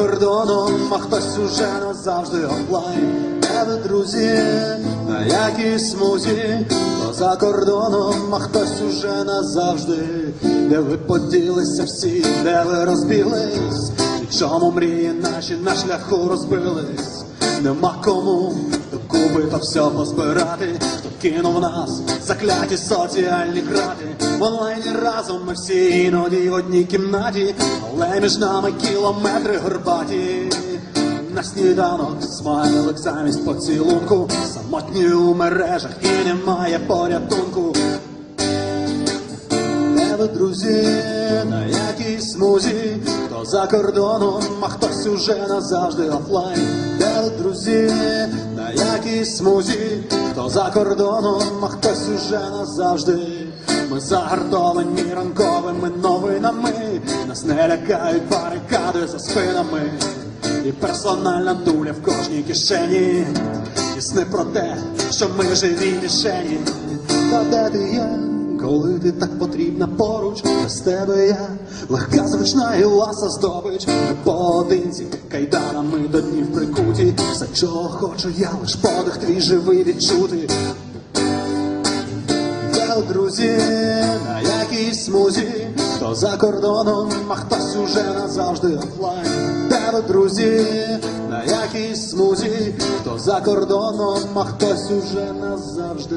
кордоном, а хтось уже назавжди офлайн. Де ви, друзі, на якій смузі, хто за кордоном, а хтось уже назавжди. Де ви поділися всі, де ви розбіглись, і чому мрії наші на шляху розбились. Нема кому докупи та все позбирати, кинув нас закляті соціальні крати. В онлайні разом ми всі іноді в одній кімнаті, але між нами кілометри горбаті. На сніданок смайлик замість поцілунку, самотні у мережах і немає порятунку. Де ви, друзі, на якій смузі, хто за кордоном, а хтось уже назавжди офлайн. Де ви, друзі, на якій смузі, хто за кордоном, а хтось уже назавжди. Ми загартовані ранковими новинами, нас не лякають барикади за спинами. І персональна дуля в кожній кишені, і сни про те, що ми живі мішені. Та де ти є, коли ти так потрібна поруч, без тебе я легка, зручна і ласа здобич. Поодинці, кайданами до днів прикуті. Все, чого хочу я, лиш подих твій живий відчути. Де, друзі, на якій смузі, хто за кордоном, а хтось уже назавжди офлайн. Ви, друзі, на якій смузі, хто за кордоном, а хтось уже назавжди.